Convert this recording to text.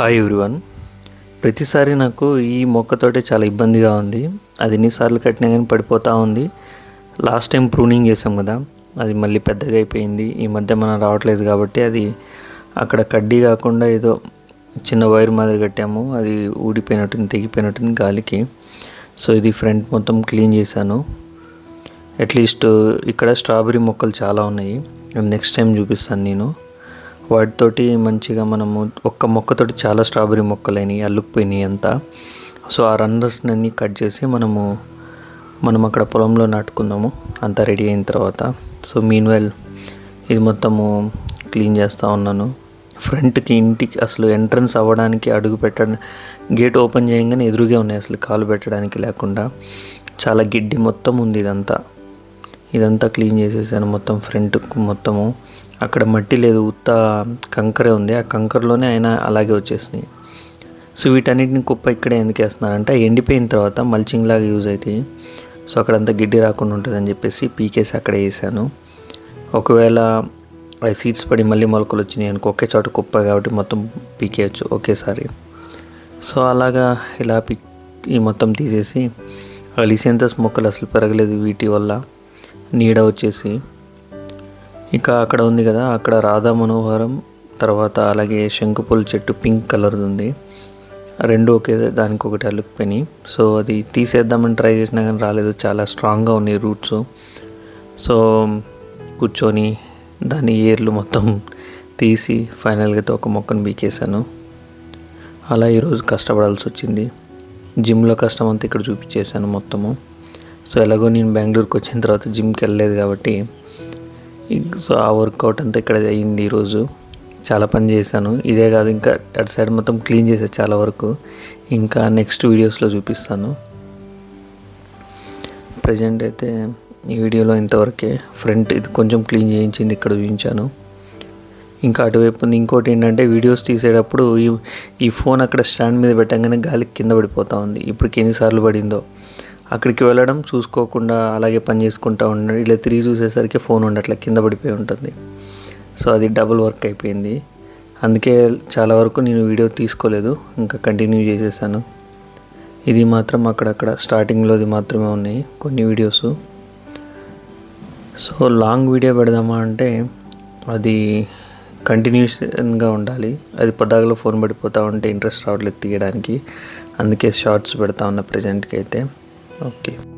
Hi everyone ప్రతిసారి నాకు ఈ మొక్కతోటే చాలా ఇబ్బందిగా ఉంది. అది ఎన్నిసార్లు కట్టినా కానీ పడిపోతూ ఉంది. లాస్ట్ టైం ప్రూనింగ్ చేసాం కదా. అది మళ్ళీ పెద్దగా అయిపోయింది. ఈ మధ్య మనం రావట్లేదు కాబట్టి అది అక్కడ కడ్డీ కాకుండా ఏదో చిన్న వైర్ మాదిరి కట్టాము. అది ఊడిపోయినట్టుంది తెగిపోయినట్టుంది గాలికి. సో ఇది ఫ్రంట్ మొత్తం క్లీన్ చేశాను. అట్లీస్ట్ ఇక్కడ స్ట్రాబెరీ మొక్కలు చాలా ఉన్నాయి. నెక్స్ట్ టైం చూపిస్తాను నేను. వాటితోటి మంచిగా మనము ఒక్క మొక్కతోటి చాలా స్ట్రాబెరీ మొక్కలైనవి అల్లుకుపోయినాయి అంతా. సో ఆ రన్నర్స్ని కట్ చేసి మనము మనం అక్కడ పొలంలో నాటుకుందాము. అంతా రెడీ అయిన తర్వాత. సో మీన్వెల్ ఇది మొత్తము క్లీన్ చేస్తూ ఉన్నాను. ఫ్రంట్కి ఇంటికి అసలు ఎంట్రన్స్ అవ్వడానికి అడుగు పెట్టడం గేట్ ఓపెన్ చేయగానే ఎదురుగా ఉన్నాయి అసలు కాలు పెట్టడానికి లేకుండా. చాలా గిడ్డి మొత్తం ఉంది ఇదంతా. ఇదంతా క్లీన్ చేసేసాను మొత్తం ఫ్రంట్ మొత్తము. అక్కడ మట్టి లేదు ఉత్త కంకరే ఉంది. ఆ కంకరలోనే ఆయన అలాగే వచ్చేసినాయి. సో వీటన్నిటిని కుప్ప ఇక్కడే ఎందుకు వేస్తున్నారంటే ఎండిపోయిన తర్వాత మల్చింగ్ లాగా యూజ్ అవుతాయి. సో అక్కడంతా గిడ్డి రాకుండా ఉంటుందని చెప్పేసి పీకేసి అక్కడ వేసాను. ఒకవేళ ఆ సీడ్స్ పడి మళ్ళీ మొలకలు వచ్చినాయి అనుకో ఒకే చోట కుప్ప కాబట్టి మొత్తం పీకేయచ్చు ఒకేసారి. సో అలాగా ఇలా పిక్ ఈ మొత్తం తీసేసి లిసెంతస్ మొక్కలు అసలు పెరగలేదు వీటి వల్ల. నీడ వచ్చేసి. ఇక అక్కడ ఉంది కదా అక్కడ రాధా మనోహరం తర్వాత అలాగే శంకుపూల చెట్టు పింక్ కలర్ ఉంది. రెండు ఒకే దానికి ఒకటి అల్లుకుపోయినాయి సో అది తీసేద్దామని ట్రై చేసినా కానీ రాలేదు. చాలా స్ట్రాంగ్గా ఉన్నాయి రూట్స్ సో కూర్చొని దాని ఏర్లు మొత్తం తీసి ఫైనల్గా అయితే ఒక మొక్కను బీకేశాను అలా ఈరోజు కష్టపడాల్సి వచ్చింది. జిమ్లో కష్టం అంతా ఇక్కడ చూపించేశాను మొత్తము. సో ఎలాగో నేను బెంగళూరుకి వచ్చిన తర్వాత జిమ్కి వెళ్ళలేదు కాబట్టి సో ఆ వర్కౌట్ అంతా ఇక్కడ అయింది ఈరోజు. చాలా పని చేశాను. ఇదే కాదు ఇంకా అటు సైడ్ మొత్తం క్లీన్ చేశాను చాలా వరకు ఇంకా నెక్స్ట్ వీడియోస్లో చూపిస్తాను. ప్రజెంట్ అయితే ఈ వీడియోలో ఇంతవరకే ఫ్రంట్ ఇది కొంచెం క్లీన్ చేయించింది ఇక్కడ చూపించాను. ఇంకా అటువైపు ఉంది. ఇంకోటి ఏంటంటే వీడియోస్ తీసేటప్పుడు ఈ ఈ ఫోన్ అక్కడ స్టాండ్ మీద పెట్టగానే గాలికి కింద పడిపోతూ ఉంది. ఇప్పటికి ఎన్నిసార్లు పడిందో. అక్కడికి వెళ్ళడం చూసుకోకుండా అలాగే పని చేసుకుంటూ ఉండడం ఇలా తిరిగి చూసేసరికి ఫోన్ ఉండట్లే కింద పడిపోయి ఉంటుంది. సో అది డబుల్ వర్క్ అయిపోయింది. అందుకే చాలా వరకు నేను వీడియో తీసుకోలేదు ఇంకా కంటిన్యూ చేసేసాను. ఇది మాత్రం అక్కడక్కడ స్టార్టింగ్లోది మాత్రమే ఉన్నాయి కొన్ని వీడియోస్. సో లాంగ్ వీడియో పెడదామా అంటే అది కంటిన్యూషన్గా ఉండాలి. అది పొద్దాగలో ఫోన్ పడిపోతూ ఉంటే ఇంట్రెస్ట్ రావట్లేదు తీయడానికి. అందుకే షార్ట్స్ పెడతా ఉన్న ప్రజెంట్కి అయితే. okay.